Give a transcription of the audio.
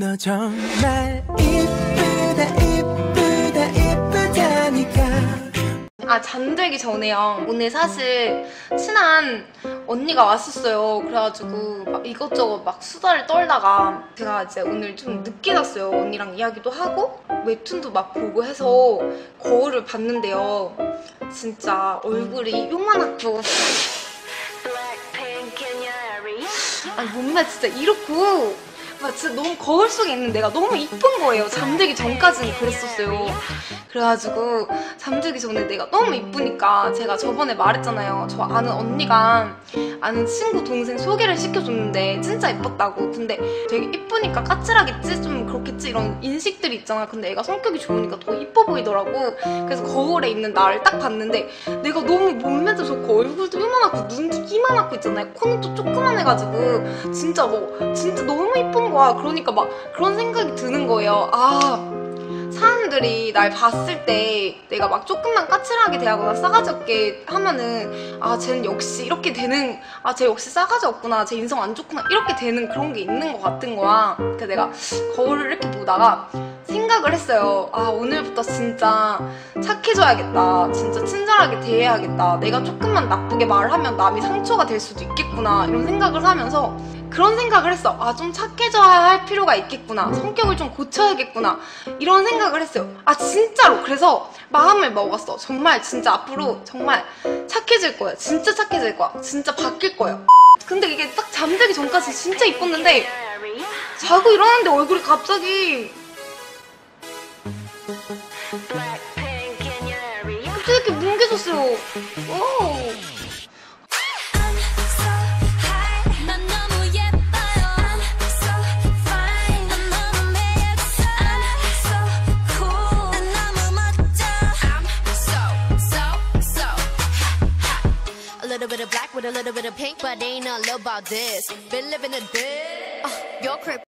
너 정말 이쁘다 이쁘다 이쁘다니까 아 잠들기 전에요. 오늘 사실 친한 언니가 왔었어요. 그래가지고 막 이것저것 막 수다를 떨다가 제가 이제 오늘 좀 늦게 잤어요. 언니랑 이야기도 하고 웹툰도 막 보고 해서 거울을 봤는데요. 진짜 얼굴이 요만하고 아니 몸매 진짜 이렇고 막 진짜 너무 거울 속에 있는 내가 너무 이쁜 거예요. 잠들기 전까지는 그랬었어요. 그래가지고 잠들기 전에 내가 너무 이쁘니까 제가 저번에 말했잖아요. 저 아는 언니가 아는 친구 동생 소개를 시켜줬는데 진짜 이뻤다고. 근데 되게 이쁘니까 까칠하겠지? 좀 그렇겠지? 이런 인식들이 있잖아. 근데 애가 성격이 좋으니까 더 이뻐 보이더라고. 그래서 거울에 있는 나를 딱 봤는데 내가 너무 몸매도 좋고 얼굴도 요만하고 눈도 이만하고 있잖아요. 코는 또 조그만해가지고 진짜 뭐 진짜 너무 이쁜 거야. 그러니까 막 그런 생각이 드는 거예요. 아 사람들이 날 봤을 때 내가 막 조금만 까칠하게 대하거나 싸가지 없게 하면은 아 쟤는 역시 이렇게 되는 아 쟤 역시 싸가지 없구나 쟤 인성 안 좋구나 이렇게 되는 그런 게 있는 것 같은 거야. 그래서 내가 거울을 이렇게 보다가 생각을 했어요. 아 오늘부터 진짜 착해져야겠다 진짜 친절하게 대해야겠다 내가 조금만 나쁘게 말하면 남이 상처가 될 수도 있겠구나 이런 생각을 하면서 그런 생각을 했어. 아, 좀 착해져야 할 필요가 있겠구나. 성격을 좀 고쳐야겠구나. 이런 생각을 했어요. 아, 진짜로. 그래서 마음을 먹었어. 정말, 진짜 앞으로 정말 착해질 거야. 진짜 착해질 거야. 진짜 바뀔 거야. 근데 이게 딱 잠들기 전까지 진짜 이뻤는데, 자고 일어났는데 얼굴이 갑자기, 갑자기 이렇게 뭉개졌어요. 오. With a little bit of pink, but ain't all about this. Been living a bit. Uh, your crib.